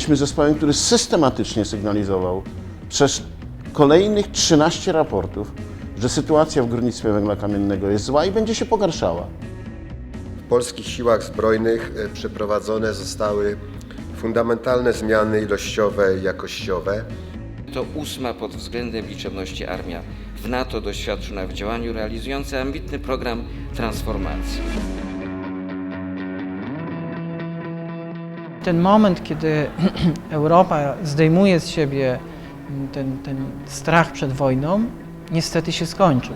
Byliśmy zespołem, który systematycznie sygnalizował przez kolejnych 13 raportów, że sytuacja w górnictwie węgla kamiennego jest zła i będzie się pogarszała. W polskich siłach zbrojnych e, przeprowadzone zostały fundamentalne zmiany ilościowe i jakościowe. To ósma pod względem liczebności armia w NATO doświadczona w działaniu, realizująca ambitny program transformacji. Ten moment, kiedy Europa zdejmuje z siebie ten, ten strach przed wojną, niestety się skończył.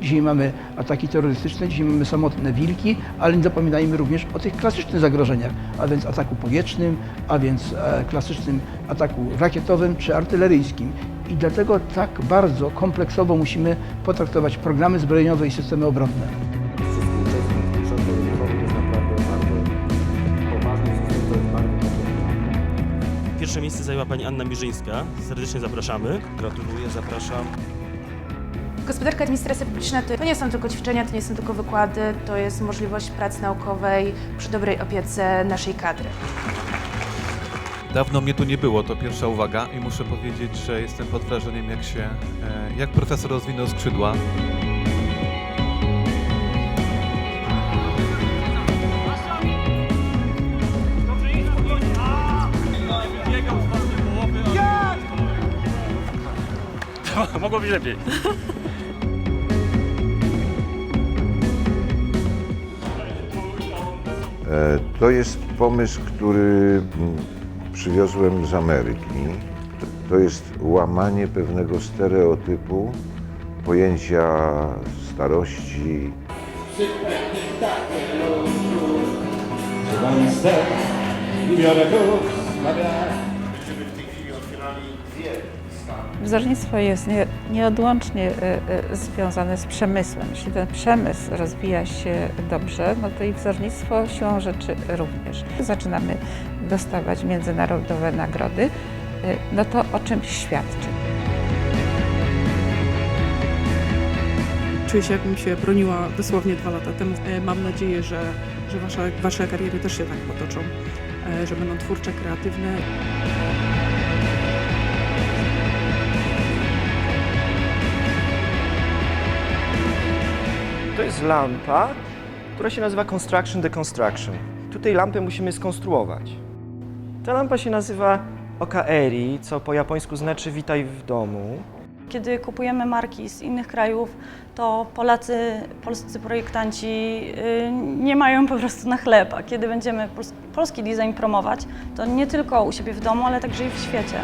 Dzisiaj mamy ataki terrorystyczne, dzisiaj mamy samotne wilki, ale nie zapominajmy również o tych klasycznych zagrożeniach, a więc ataku powietrznym, a więc e, klasycznym ataku rakietowym czy artyleryjskim. I dlatego tak bardzo kompleksowo musimy potraktować programy zbrojeniowe i systemy obronne. Pierwsze miejsce zajęła pani Anna Mirzyńska. Serdecznie zapraszamy. Gratuluję, zapraszam. Gospodarka administracja publiczna to, to nie są tylko ćwiczenia, to nie są tylko wykłady, to jest możliwość pracy naukowej przy dobrej opiece naszej kadry. Dawno mnie tu nie było, to pierwsza uwaga i muszę powiedzieć, że jestem pod wrażeniem jak się, e, jak profesor rozwinął skrzydła. Mogło być lepiej. E, To jest pomysł, który mm, przywiozłem z Ameryki. To jest łamanie pewnego stereotypu, pojęcia starości. Wzornictwo jest nie, nieodłącznie e, e, związane z przemysłem. Jeśli ten przemysł rozwija się dobrze, no to i wzornictwo siłą rzeczy również. Zaczynamy dostawać międzynarodowe nagrody, e, no to o czymś świadczy. Czuję się, jakbym się broniła dosłownie dwa lata temu. Mam nadzieję, że, że wasze, wasze kariery też się tak potoczą, że będą twórcze, kreatywne. Jest lampa, która się nazywa Construction Deconstruction. Tutaj lampę musimy skonstruować. Ta lampa się nazywa Okaeri, co po japońsku znaczy witaj w domu. Kiedy kupujemy marki z innych krajów, to Polacy, polscy projektanci y, nie mają po prostu na chleb. A kiedy będziemy pols- polski design promować, to nie tylko u siebie w domu, ale także i w świecie.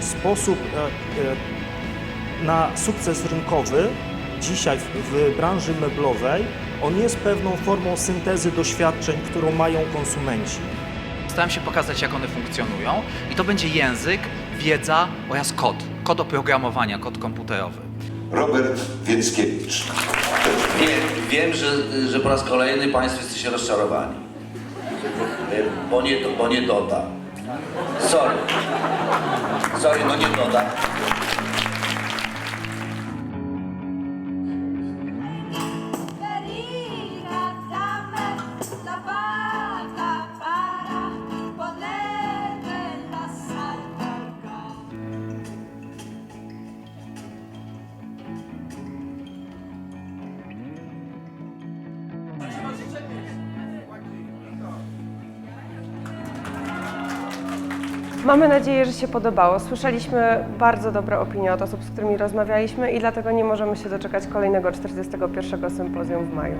Sposób e, e, na sukces rynkowy dzisiaj w, w branży meblowej, on jest pewną formą syntezy doświadczeń, którą mają konsumenci. Staram się pokazać, jak one funkcjonują i to będzie język, wiedza oraz kod. Kod oprogramowania, kod komputerowy. Robert Więckiewicz. Wiem, wiem że, że po raz kolejny Państwo jesteście rozczarowani. Bo nie, bo nie doda. Sorry. Sorry, no nie doda. Mamy nadzieję, że się podobało. Słyszeliśmy bardzo dobre opinie od osób, z którymi rozmawialiśmy i dlatego nie możemy się doczekać kolejnego 41. sympozjum w maju.